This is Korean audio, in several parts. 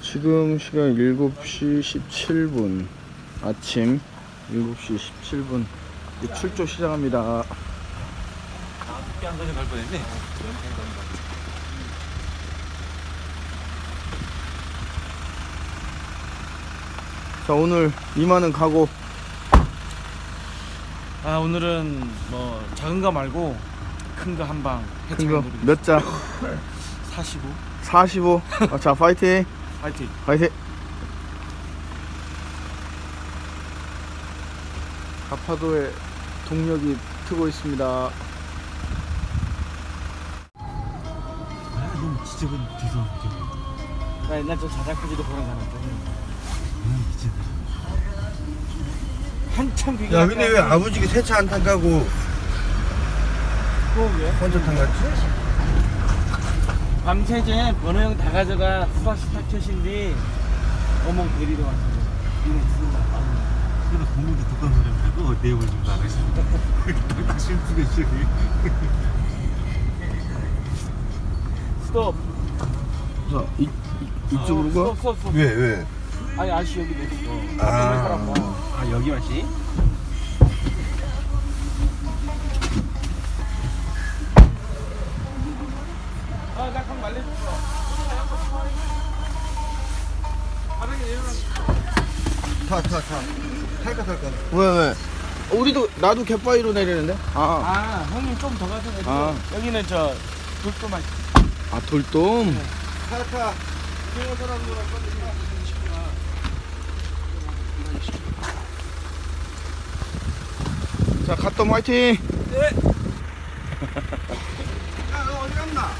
지금 시간 7시 17분 아침 7시 17분 이제 출조 시작합니다 아, 늦게 한 번에 갈 뻔했네. 자 오늘 이만은 가고 아 오늘은 뭐 작은 거 말고 큰 거 한 방. 큰 거몇 자? 45. 45. 아, 자 파이팅 파이팅. 파이팅 가파도에 동력이 트고 있습니다 아 너무 지저분 뒤서 나 옛날 저 자작하지도 그런 사람 미친. 한참 비교. 야 근데 왜 아버지가 세차 안 타가고 왜? 혼자 탄 거지? 밤새제 번호 형 다 가져가 수박 스타켓인데 어멍 데리러 왔어. 이거 있습니다. 그래도 공무도 듣던 사람인데 그거 내용을 좀 나가있어 딱 슬프게 시작이 스톱. 자 이, 이, 이쪽으로 가 스톱 스톱 스톱. 왜 왜? 아니 아저씨 여기 내렸어. 아. 아 여기 맛이? 아, 타 타 타 탈까 탈까 왜 왜? 우리도 나도 갯바위로 내리는데? 아, 아, 형님 좀 더 가서 내려. 아. 여기는 저 돌도 맛. 아 돌돔. 타타 자 갓돔 화이팅. 야너 어디 갔나?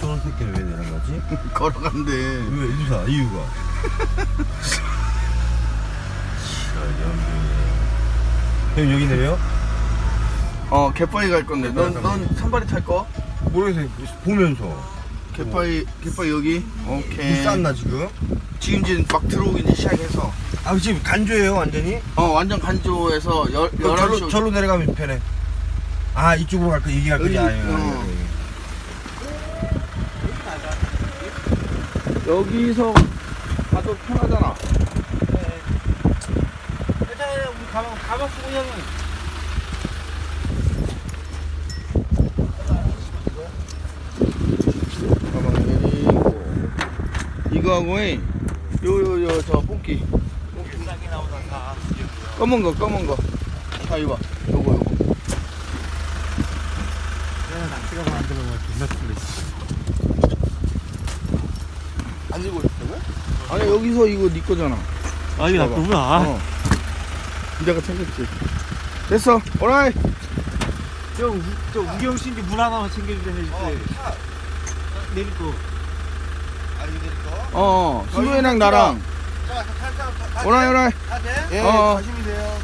저런 새끼는 왜 내는 거지? 걸어간대. 왜 이유가 이유가 형 여기 내려? 어 갯바위 갈 건데. 넌 넌 산발이 탈 거? 모르겠어 보면서 갯바위 갯바위 여기. 오케이. 물 쌌나 지금? 지금 이제 막 들어오기 이제 시작해서. 아 지금 간조예요 완전히? 어 완전 간조에서 열 그럼 열한 절로, 시. 절로 내려가면 편해 아 이쪽으로 갈 거 이게 갈 거지 여기, 아유, 어. 아유, 여기서 가도 편하잖아. 괜찮아요. 우리 가방 가방 쓰고 형은. 가방 내리고 이거하고 요요요 저 나오다 다. 검은 거 검은 거. 자 이거 봐. 요거 요거. 내가 낚시가 만들어면 존나 틀렸어 안 들고 있다고요? 아니 여기서 이거 네 거잖아. 아 이게 봐봐. 나쁘구나 어. 내가 챙겼지. 됐어. 오라이. 저, 우, 저 우경 씨인데 물 하나만 챙겨주자 해줄 어, 때 차. 내릴 거 아 이게 거? 어. 수호이랑 나랑. 자, 타- 타- 오라이 오라이. 타 돼? 예, 어. 가시면 돼요.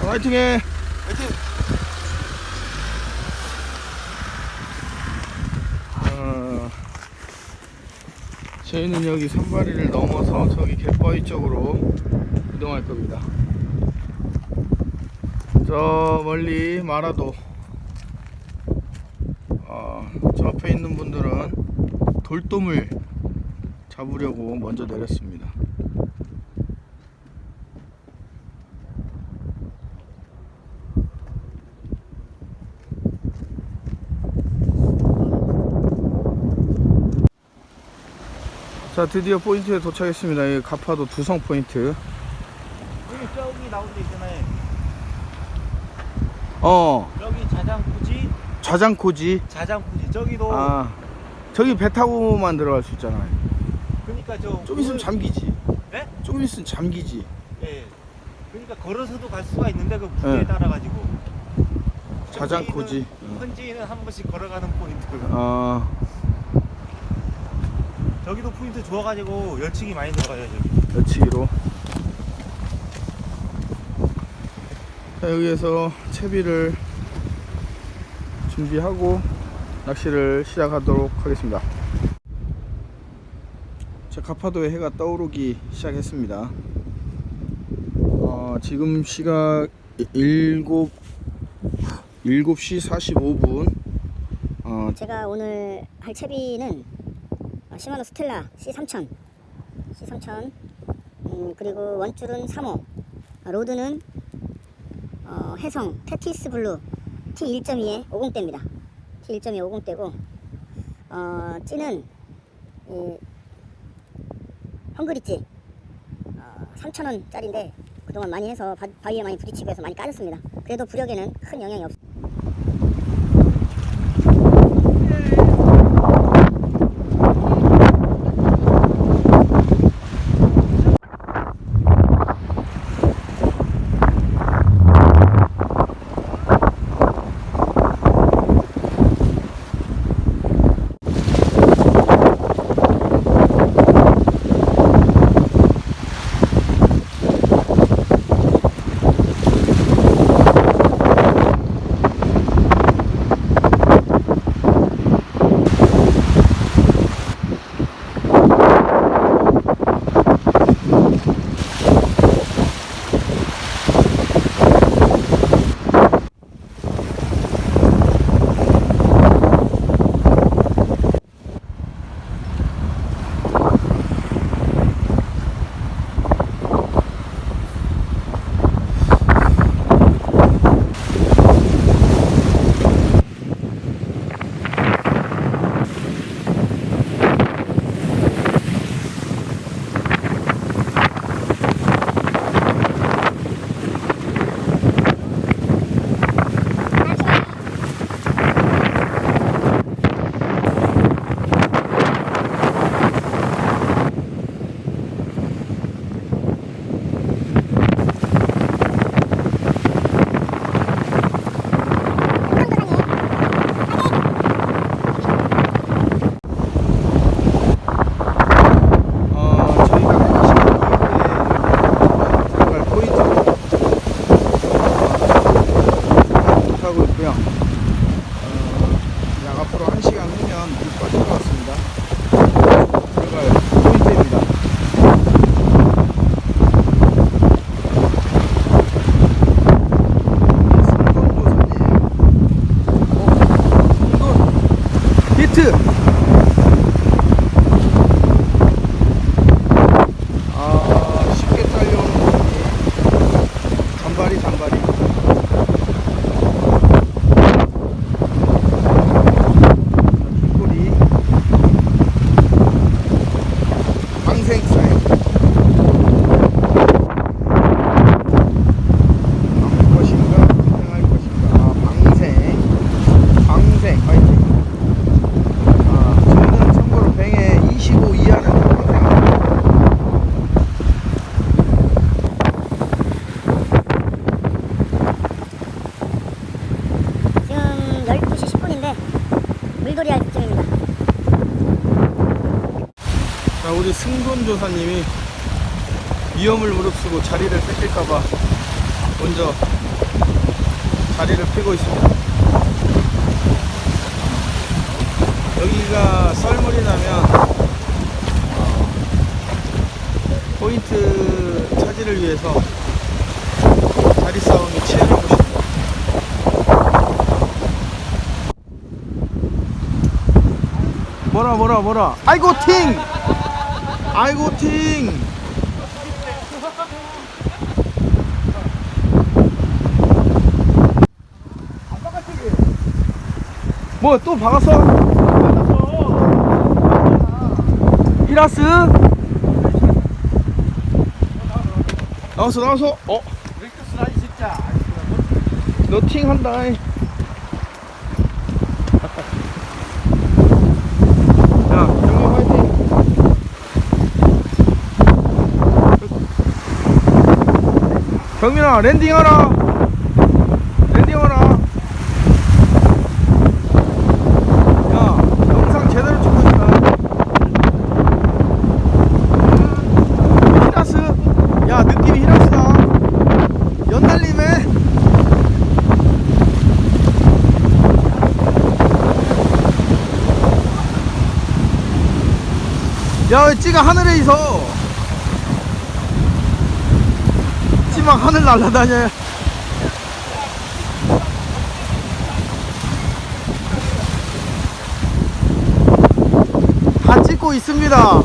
화이팅해. 화이팅! 저희는 여기 산바리를 넘어서 저기 갯바위 쪽으로 이동할 겁니다. 저 멀리 마라도 어, 저 앞에 있는 분들은 돌돔을 잡으려고 먼저 내렸습니다. 자 드디어 포인트에 도착했습니다. 이 가파도 두성 포인트. 여기 저기 나온 데 있잖아요. 어 여기 자장쿠지, 좌장코지. 자장쿠지. 저기도. 아 저기 배 타고만 들어갈 수 있잖아요. 그러니까 저. 좀 있으면 잠기지. 네? 조금 있으면 잠기지. 예. 그러니까 걸어서도 갈 수가 있는데 그 무게에 네. 따라 가지고. 자장코지. 현지인은 한 번씩 걸어가는 포인트. 아 저기도 포인트 좋아가지고 열층이 많이 들어가요 저기. 여치기로. 자 여기에서 채비를 준비하고 낚시를 시작하도록 하겠습니다. 자 가파도에 해가 떠오르기 시작했습니다. 어, 지금 시각 일곱 7시 45분 어, 제가 오늘 할 채비는 어, 시마노 스텔라 C3000 C3000 음, 그리고 원줄은 3호. 어, 로드는 어, 해성 테티스 블루 T1.2의 50대입니다. T1.2 50대고 어, 찌는 이 헝그리찌 어, 3,000원짜리인데 그동안 많이 해서 바, 바위에 많이 부딪히고 해서 많이 까졌습니다. 그래도 부력에는 큰 영향이 없습니다 우리 승돈 조사님이 위험을 무릅쓰고 자리를 뺏길까봐 먼저 자리를 펴고 있습니다. 여기가 썰물이 나면 어, 포인트 차지를 위해서 자리 싸움이 치열해 보십니다. 뭐라 뭐라 뭐라 아이고 팅 아이고 팅 뭐 또 박았어? 히라스 나왔어 나왔어 어? 진짜. 너팅 한다 야 형님 화이팅 경민아 랜딩하라. 랜딩하라. 야 영상 제대로 찍고 있다. 히라스? 야 느낌이 히라스다. 연날림에? 야, 왜 찌가 하늘에 있어? 막 하늘 날아다녀요. 다 찍고 있습니다.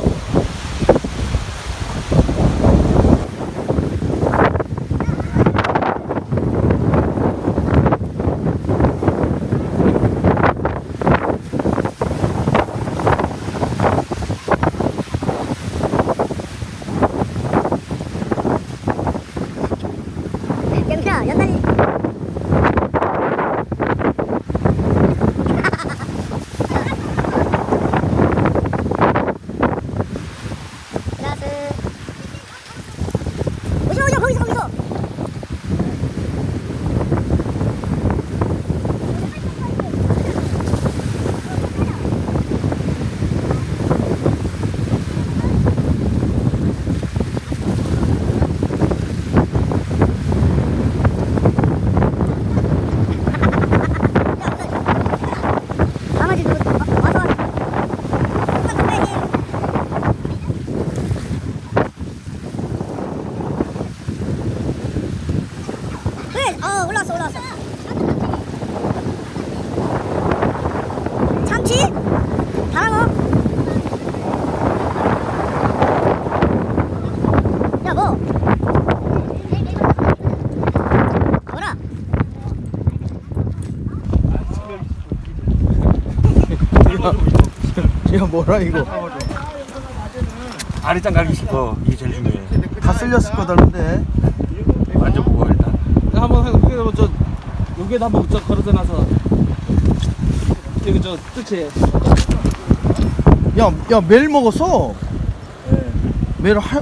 야 뭐라 이거 아리짱 갈기 싶어. 이게 제일 중요해. 다 쓸렸을 거다는데. 만져보고 일단. 한번 그게 저 여기에다 한번 저 걸어져 놔서 여기 저 끝에 야야 매일 먹었어. 매일 하.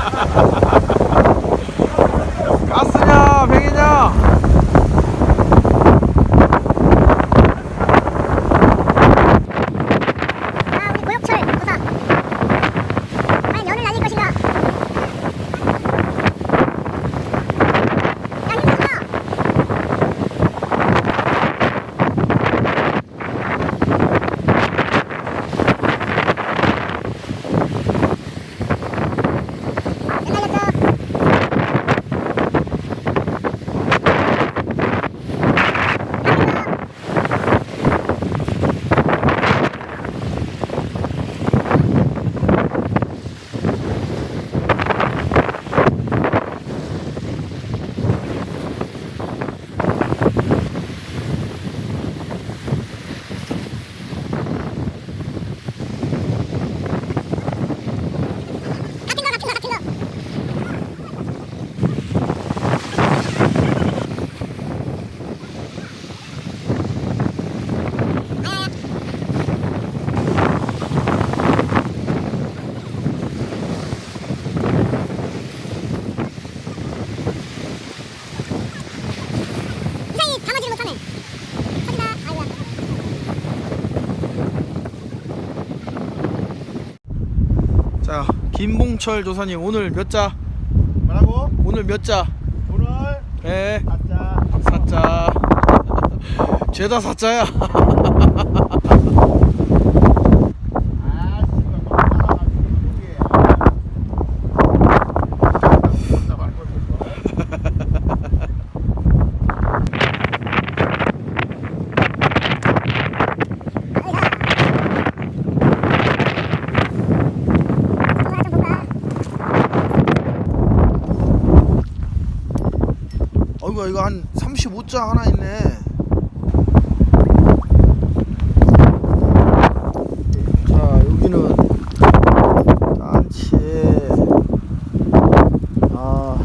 김봉철 조사님 오늘 몇 자? 뭐라고? 오늘 몇 자? 오늘 예 가자. 사자 죄다 사자야 아, 씨발, 너무 많아가지고 이게. 나 말고 있어. 하나 좀 볼까 어 이거 한 35자 하나 있네 자 여기는 난치 아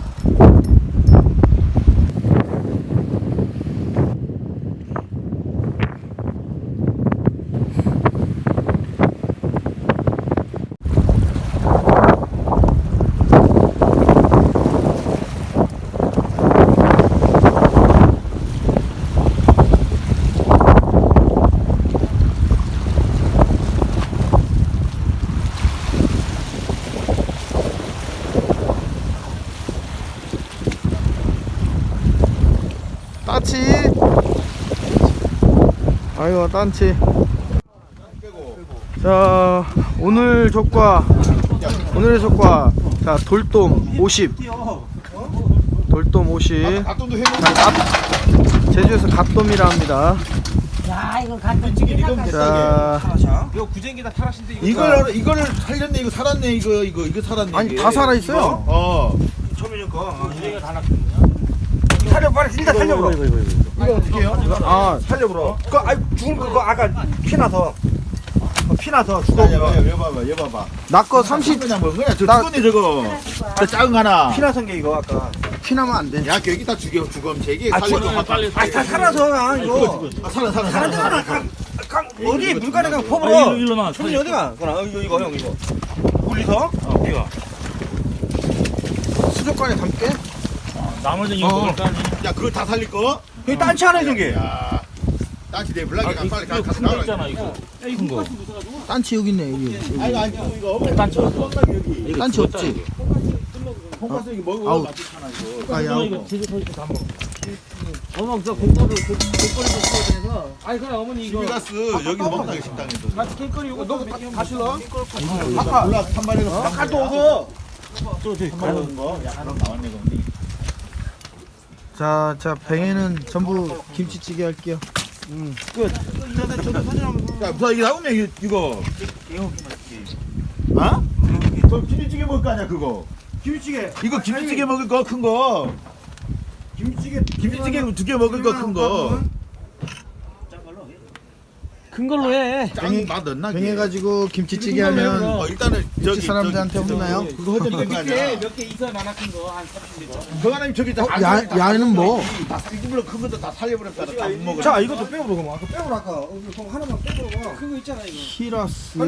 딴치. 아이고, 딴치. 자, 오늘 조과. 오늘의 조과. 자, 돌돔 50. 돌돔 50. 닭똥도 해 자, 갓, 제주에서 갓돔이라 합니다. 야 이거 간도 자, 이거 구쟁이다 타라신데 이거. 이걸 이거를 살렸네 이거 살았네 이거 이거 이거 살았네 아니 이게. 다 살아 있어요. 어 처음에 거. 구쟁이가 다 났거든요. 살려 빨리 일단 살려버려. 이거 어떻게 해요? 아, 살려버려. 그거 아 죽은 거 그거 아까 피나서 어, 피나서 죽어. 얘 봐봐 얘 봐봐 나 거 30 그냥 뭐 그냥 저 나- 죽었네 저거 저 작은 거 하나 피나선 게 이거 아까. 피나면 안 돼. 야 여기 다 죽여 죽음 제기 아, 살려 죽어. 빨리 아, 다 살아서 아, 이거. 아, 살아 살아 살아 살아. 강, 강 어디 물가에 강 아, 퍼버려. 일로 일로 나. 손이 어디가? 그나 이거 이거 형 이거. 물리서? 어, 이거. 수족관에 담게? 나머지는 이거 어. 먹을 거 아니? 야 그걸 다 살릴 거? 여기 딴치 하나 있는 게. 야 딴지 내 블락에 가 빨리 가 이거 가서 큰거 나와 있잖아 이거. 큰 거. 딴치 여기 있네, 여기. 아니 아니 이거 이거 없네 딴치 없어. 여기 딴치 없지? 이거 먹어 아우. 맛있잖아 이거 아, 이거 야, 이거 제주 서울도 다 먹어. 어머 저 국거도 국거리도 써야 아니 그래 어머니 이거 비비가스 여기 먹다 식당에서 같이 캔거리 이거 너 다시 넣어? 아까 한 마리가 아까 또 오고 저저 한 마리 먹은 거 약간 나왔네 그럼 자, 자, 뱅에는 전부 김치찌개 할게요. 야, 무사 이게 나오면 이거 이거. 어? 저 김치찌개 먹을 거 아니야 그거? 김치찌개. 이거 김치찌개 먹을 거 큰 거. 김치찌개. 김치찌개 두 개 먹을 거 큰 거. 큰 걸로 해. 짱맛 넣나? 뱅에 가지고 김치찌개 하면 어 일단은 저기 사람들한테 혼나요? 그거 거 아니야? 몇 개 있어야 만화 큰 거 한 30리터. 그 하나님 저기 다 어, 야, 야는 뭐? 다 일부러 큰 것도 다 살려버렸잖아. 다못 먹어. 자, 이것도 그럼. 아까 빼버려 아까. 어, 그럼 하나만 빼버려. 큰거 있잖아 이거. 히라스,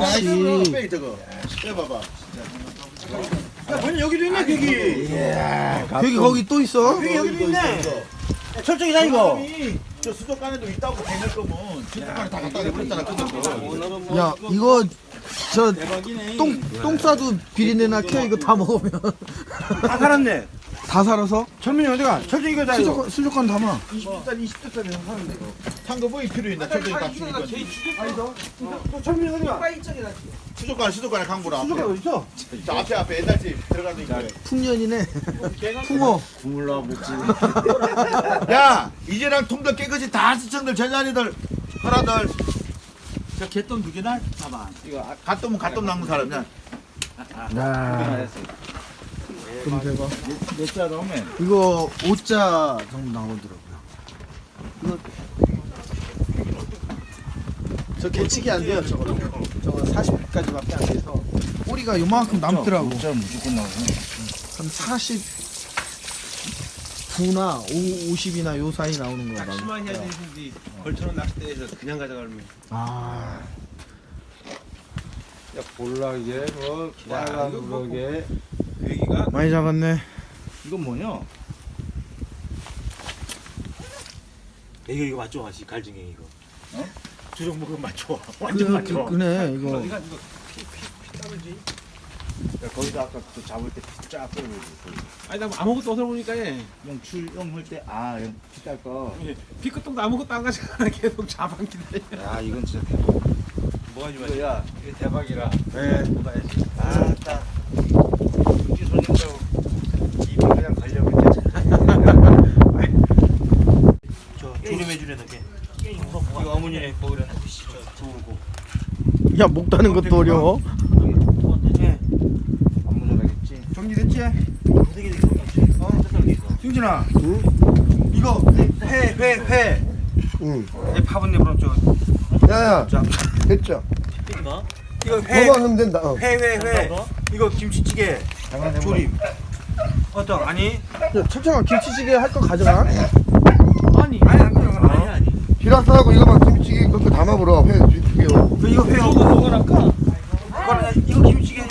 따치. 빼 저거. 빼봐봐. 야, 아니 여기도 있네, 여기. 여기 거기 또 있어? 여기 여기도 있네. 철저히다 이거. 저 수족관에도 있다고 되낼 거면 수족관에 다 갖다 내버렸잖아 끊어서. 야, 이거 저 똥, 똥 싸도 비린내 나켜 이거 다 먹으면 다 살았네. 다 살아서 철민이 어디 가? 철저히 이거 다 이거. 수족관, 수족관 담아 20대짜리 20대짜리 사는데 상거 뭐이 필요 있나? 철저히 다 건데. 또 철민이 어디 가? 수족관 수족관에 강구라. 수족관 어디 있어? 저 앞에 앞에 옛날 집 들어가는 거. 풍년이네 풍어 야 이제랑 통도 깨끗이 다 시청들 제자리들 하나들. 저 개똥 두 개나 잡아. 이거 아, 갓똥은 갓똥 낚는 사람이야. 야, 좀 대박. 몇자 넣으면 이거 5자 정도 나오더라고요. 이거 저 개치기 안 돼요 저거. 저거 40까지밖에 안 돼서. 꼬리가 요만큼 남더라고. 저 무조건 나오네. 한 49나 50이나 요 사이 나오는 거야 심한 해야 되는데 걸쳐놓은 낚싯대에서 그냥 가져가면. 아. 볼락에 뭐 빨간 우럭에 여기가 많이 잡았네 이건 뭐냐? 이거 이거 맞죠, 아시 갈증이 이거. 어? 주력 먹으면 맞죠. 그, 완전 맞죠. 그, 그네 이거 야, 거기다 아까 그 잡을 때쫙 빼고 아니 나 아무것도 없어 보니까 얘. 영출영 할때아 피딸 거. 피크통도 아무것도 안 가져가나 계속 자방 기다려. 야 이건 진짜 뭐가 좀 이거 야 이게 대박이라 네. 먹어야지 아따. 손님도 입이 그냥 저. 이거 어머니네 저 좋은 거. 야목 따는 것도 어려워 네. 안. 정리됐지? 어? 승진아. 이거 회, 회, 회. 응. 내 밥은 내버려 줘. 야야 됐죠 이거 회, 하면 된다 어. 회, 회, 회. 이거 김치찌개, 조림. 어떤 아니? 야 철창아 김치찌개 할 거 가져가 아니 아니 안 그래. 아니 아니. 비라스하고 이거만 김치찌개 그거 담아보라 회 뒤게요 그 이거 회. 저거 먹으라까. 그거는 이거 김치찌개.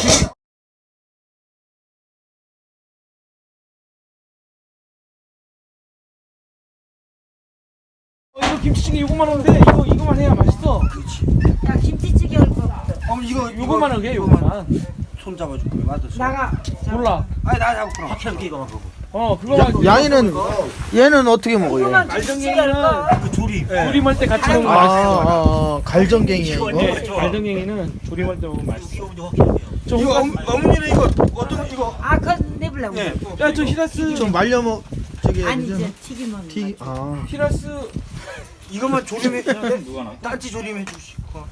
어, 이거 김치찌개 요거만 하면 돼. 이거 이거만 해야 맛있어. 야 김치찌개 할 거. 어머니 이거 요거만 하게 요거만. 손 잡아줄 거야. 맞았어. 나가. 몰라. 아니 나 잡고 그럼. 확실하게 이거만 보고. 어 그거만 양이는 얘는 어떻게 먹어요? 할 거. 그 조림. 조림할 때 같이 먹으면 아, 맛있어. 아, 아 갈정갱이야 이거. 네, 갈등갱이는 조림할 때 먹으면 맛있어. 저 이거 호박- 엄, 어머니는 이거 어떤 이거? 아, 그거 내보려고. 예. 야, 저 히라스 좀 말려 먹 저기 아니? 이제 튀김은. 튀 아. 히라스 이것만 조림해. 딴지 조림해 주시고.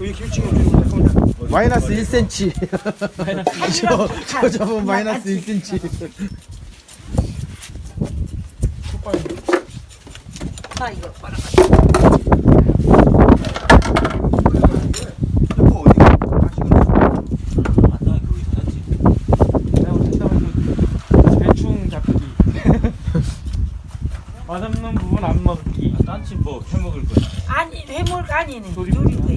여기 조림. 마이너스 1cm. 마이너스 저, 저 저분 마이너스 1cm. 아, 이거. 대충 잡기. 맛없는 부분 안 먹기. 딴치 뭐 해먹을 거야. 아니, 해물 아니네. 조림. 조림 거.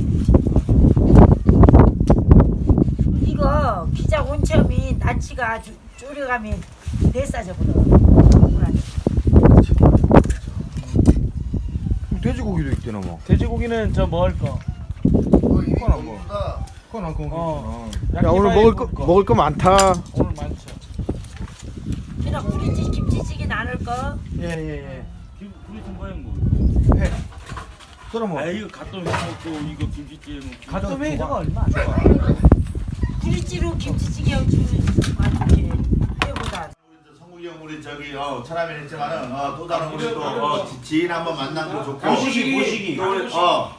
이거 기자 난치가 아주 쪼려가면 네 싸져버려. 돼지고기도 있대나 뭐. 돼지고기는 저 먹을 거. 그거나 뭐. 그거나 그거. 어. 야 오늘 먹을 거 먹을 거 많다. 오늘 많죠. 그냥 우리 집 김치찌개 나눌 거. 예예 예. 우리 좀 모양 뭐. 그럼 뭐아 이거 갓도 해먹고 이거 김치찌개 먹고. 가끔해 저거 얼마? 우 리찌로 김치찌개 주면 맛있게. 해보다. 성국이 형 우리 저기 어 천하면 했지만은 어 또 다른 우리 또 어, 지- 지인 한번 만난 거 좋고. 또 우리 어.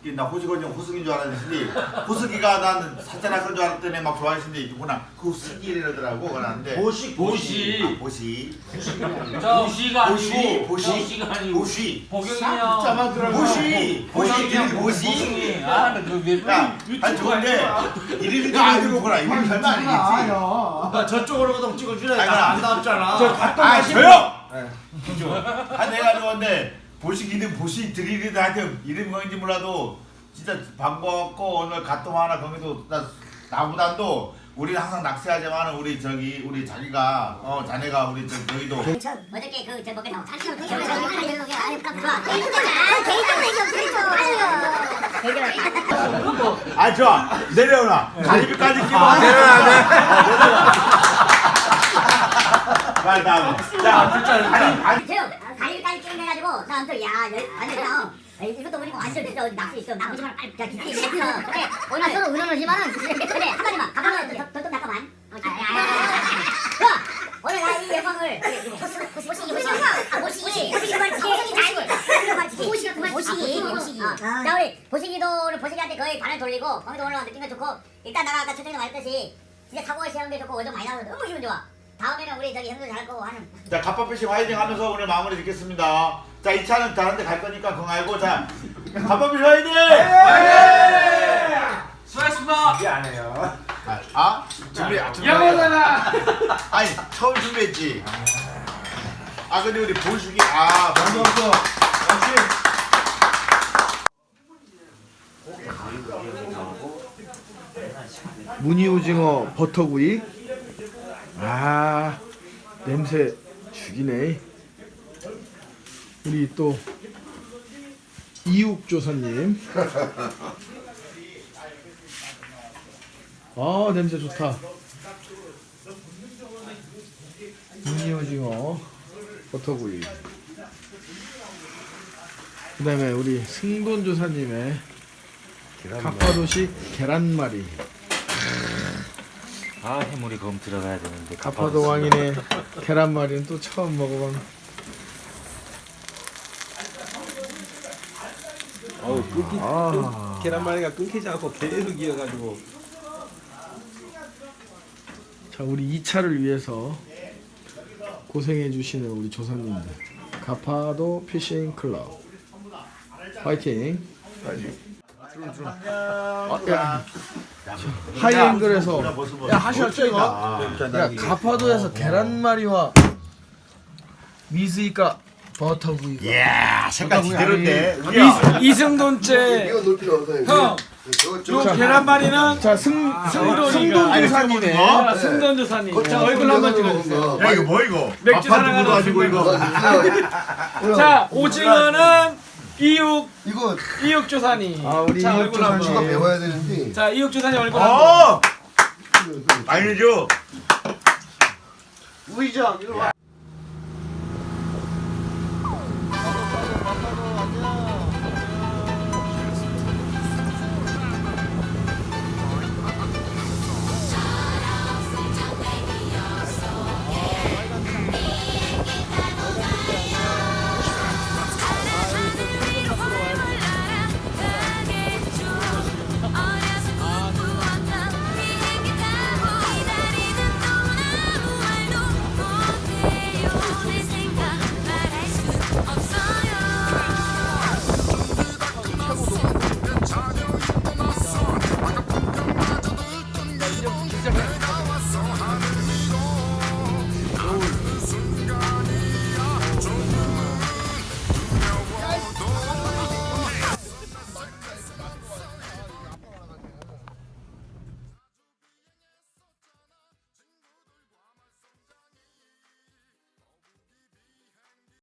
이게 나 호식은 형 호승인 줄 알았는데 호승이가 난 사자나 그런 줄 알았더니 막 좋아하시는데 이구나. 그 호승이라더라고 그러는데. 보식 보식. 아, 보시. 보시가 보시 아니고 보시 보시가 아니고 보시. 보경이요. 짜만 들어 보시. 보시 들이 보시. 보시. 아, 나그왜 야, 아니 좋은데 이름이 좀 아니고 그라 이름 별거 아니겠지? 저쪽으로 좀 찍어주래. 아니, 나안 나왔잖아. 아 조용! 아 내가 좋은데 보식 이름 보시 드리리드 하여튼 이름 뭔지 몰라도 진짜 반가웠고 오늘 갓동 하나 거기도 나 나보다도 우리는 항상 낚시하지만 우리 저기 우리 자기가 어 자네가 우리 저 여기도. 어저께 그제 먹게 나온 잠시만 그 아니 좋아. 개인적인 얘기 없어 아 좋아. 내려오라. 가리비까지 끼워 내려놔 빨리 다음 자 아니 아니 아무튼 야 열- 완전 나 이것도 우리고 완전 진짜 어디 낚시 있어. 나머지만 빨리 야 얘기했어 그래 오늘 서로 의논하지만은 그래 한 마디만. 가방을 더좀 잠깐만. 오늘 나 이 영광을. 보시 보시 보시 보시 아 보시. 보시. 보시 보시. 보시 보시. 자 우리 보시기도를 보시기한테 거의 반을 돌리고 거기도 올라가 느낀 거 좋고 일단 나가 아까 초청에 말했듯이 진짜 사고가 시험도 좋고 오점 많이 나와서 너무 기분 좋아. 다음에는 우리 저기 형도 잘할 거고 하는. 자, 갑밥 피싱 화이팅 하면서 오늘 마무리 짓겠습니다. 자, 2차는 다른 데 갈 거니까 그거 알고, 자, 갑밥피싱 화이팅! 수고하셨습니다. 아, 아? 준비, 아, 준비. 야보잖아. 아니, 처음 준비했지. 아, 근데 우리 보식이, 아, 방금 없어. 무늬 오징어 버터구이. 아 냄새 죽이네. 우리 또 이육 조사님. 아 냄새 좋다. 무늬오징어 버터구이. 그다음에 우리 승돈 조사님의 가파도식 계란말이. 아 해물이 검 들어가야 되는데. 가파도 왕인의 계란말이는 또 처음 먹어본. 어우 끊기 아. 계란말이가 끊기지 않고 계속 이어가지고. 자 우리 2차를 위해서 고생해 주시는 우리 조사님들. 가파도 피싱 클럽. 파이팅. 아, 야, 하이앵글에서. 야 하셨죠 이거? 야? 가파도에서 계란말이와 미스이까 버터구이 이야, 색깔 지대로인데. 아니, 우리야. 이승돈째 이거 놀 필요 없어요. 형. 저거 요 계란말이는 자 승, 승돈 승돈 조사님의 뭐? 아, 승돈 조사님. 자, 얼굴 한번 찍어주세요. 야, 이거 뭐, 이거? 맥주 사랑하는 묻어가지고 이거. 자, 오징어는 이육 이거 이육 조사님. 아, 우리 자, 얼굴. 누가 한번. 배워야 되는데. 자, 이육 조사님 얼굴 한번. 어! 아니죠.